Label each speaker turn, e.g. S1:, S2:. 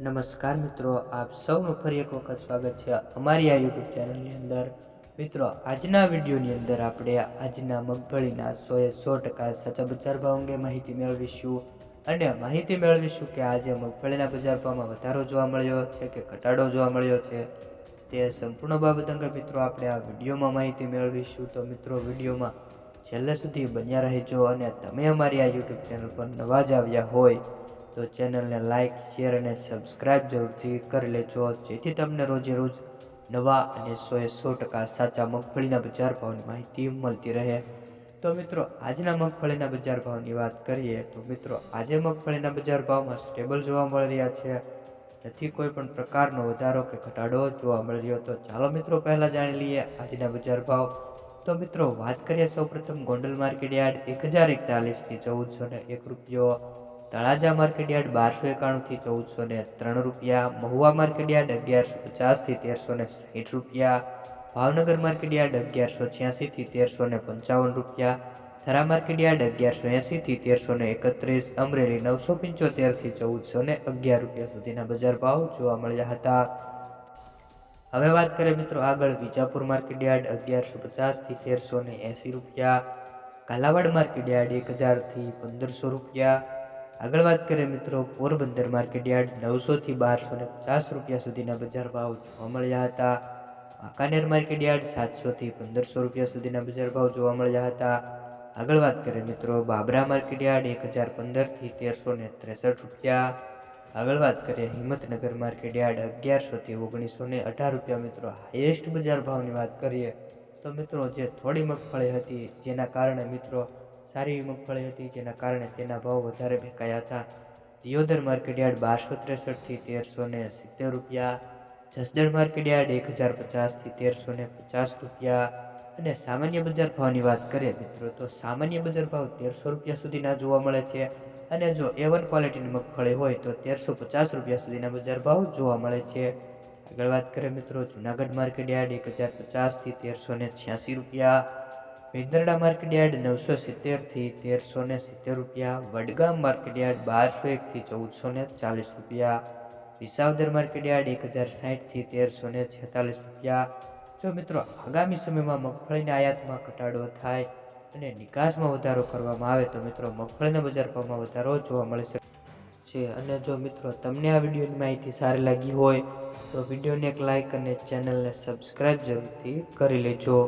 S1: નમસ્કાર મિત્રો, આપ સૌનું ફરી એક વખત સ્વાગત છે અમારી આ યુટ્યુબ ચેનલની અંદર. મિત્રો, આજના વિડીયોની અંદર આપણે આજના મગફળીના સોએ સો ટકા સાચા બજાર ભાવ અંગે માહિતી મેળવીશું અને માહિતી મેળવીશું કે આજે મગફળીના બજાર ભાવમાં વધારો જોવા મળ્યો છે કે ઘટાડો જોવા મળ્યો છે તે સંપૂર્ણ બાબત અંગે મિત્રો આપણે આ વિડીયોમાં માહિતી મેળવીશું. તો મિત્રો, વિડીયોમાં છેલ્લે સુધી બન્યા રહેજો અને તમે અમારી આ યુટ્યુબ ચેનલ પર નવા જ આવ્યા હોય તો ચેનલને લાઇક શેર અને સબસ્ક્રાઈબ જરૂરથી કરી લેજો. જેથી તમને રોજે રોજ નવા અને સોએ સો ટકા સાચા મગફળીના બજાર ભાવની માહિતી મળતી રહે. તો મિત્રો, આજના મગફળીના બજાર ભાવની વાત કરીએ તો મિત્રો, આજે મગફળીના બજાર ભાવમાં સ્ટેબલ જોવા મળી રહ્યા છે. નથી કોઈ પણ પ્રકારનો વધારો કે ઘટાડો જોવા મળી રહ્યો તો ચાલો મિત્રો પહેલાં જાણી લઈએ આજના બજાર ભાવ. તો મિત્રો, વાત કરીએ સૌપ્રથમ ગોંડલ માર્કેટ યાર્ડ એક હજાર એકતાલીસથી ચૌદસો ને એક રૂપિયો. તળાજા માર્કેટયાર્ડ બારસો એકાણુંથી ચૌદસો ને ત્રણ રૂપિયા, મહુવા માર્કેટયાર્ડ અગિયારસો પચાસથી તેરસો ને સાઠ રૂપિયા, ભાવનગર માર્કેટયાર્ડ અગિયારસો છ્યાસીથી તેરસો ને પંચાવન રૂપિયા, થરા માર્કેટયાર્ડ અગિયારસો એંસીથી તેરસો ને એકત્રીસ, અમરેલી નવસો પંચોતેરથી ચૌદસો ને અગિયાર રૂપિયા સુધીના બજાર ભાવ જોવા મળ્યા હતા. હવે વાત કરીએ મિત્રો આગળ વિજાપુર માર્કેટ યાર્ડ અગિયારસો પચાસથી તેરસો ને એંસી રૂપિયા, કાલાવાડ માર્કેટ એક હજારથી પંદરસો રૂપિયા આગળ વાત કરીએ મિત્રો, પોરબંદર માર્કેટ યાર્ડ નવસોથી બારસો ને પચાસ રૂપિયા સુધીના બજાર ભાવ જોવા મળ્યા હતા. વાંકાનેર માર્કેટ યાર્ડ સાતસોથી પંદરસો રૂપિયા સુધીના બજાર ભાવ જોવા મળ્યા હતા. આગળ વાત કરીએ મિત્રો, બાબરા માર્કેટ યાર્ડ એક હજાર પંદરથી તેરસો ને ત્રેસઠ રૂપિયા. આગળ વાત કરીએ હિંમતનગર માર્કેટ યાર્ડ અગિયારસોથી ઓગણીસો ને અઢાર રૂપિયા મિત્રો હાઈએસ્ટ બજાર ભાવની વાત કરીએ તો મિત્રો, જે થોડી મગફળી હતી, જેના કારણે મિત્રો સારી એવી મગફળી હતી, જેના કારણે તેના ભાવ વધારે ફેંકાયા હતા. દિયોદર માર્કેટ યાર્ડ બારસો ત્રેસઠથી તેરસો ને સિત્તેર રૂપિયા, જસદણ માર્કેટ યાર્ડ એક હજાર પચાસથી તેરસો ને પચાસ રૂપિયા અને સામાન્ય બજાર ભાવની વાત કરીએ મિત્રો, તો સામાન્ય બજાર ભાવ તેરસો રૂપિયા સુધીના જોવા મળે છે અને જો એ વન ક્વોલિટીની મગફળી હોય, તો તેરસો પચાસ રૂપિયા સુધીના બજાર ભાવ જોવા મળે છે. આગળ વાત કરીએ મિત્રો, જુનાગઢ માર્કેટ યાર્ડ એક હજાર પચાસથી તેરસો ને છ્યાસી રૂપિયા વેંદરડા માર્કેટયાર્ડ નવસો સિત્તેરથી તેરસો ને સિત્તેર રૂપિયા, વડગામ માર્કેટ યાર્ડ બારસો એકથી ચૌદસો ને ચાલીસ રૂપિયા, વિસાવદર માર્કેટ યાર્ડ એક હજાર સાહીઠથી તેરસો ને છેતાલીસ રૂપિયા. જો મિત્રો આગામી સમયમાં મગફળીના આયાતમાં ઘટાડો થાય અને નિકાસમાં વધારો કરવામાં આવે તો મિત્રો મગફળીના બજાર ભાવમાં વધારો જોવા મળી શકે છે. અને જો મિત્રો તમને આ વિડીયોની માહિતી સારી લાગી હોય તો વિડીયોને એક લાઇક અને ચેનલને સબસ્ક્રાઈબ જરૂરથી કરી લેજો.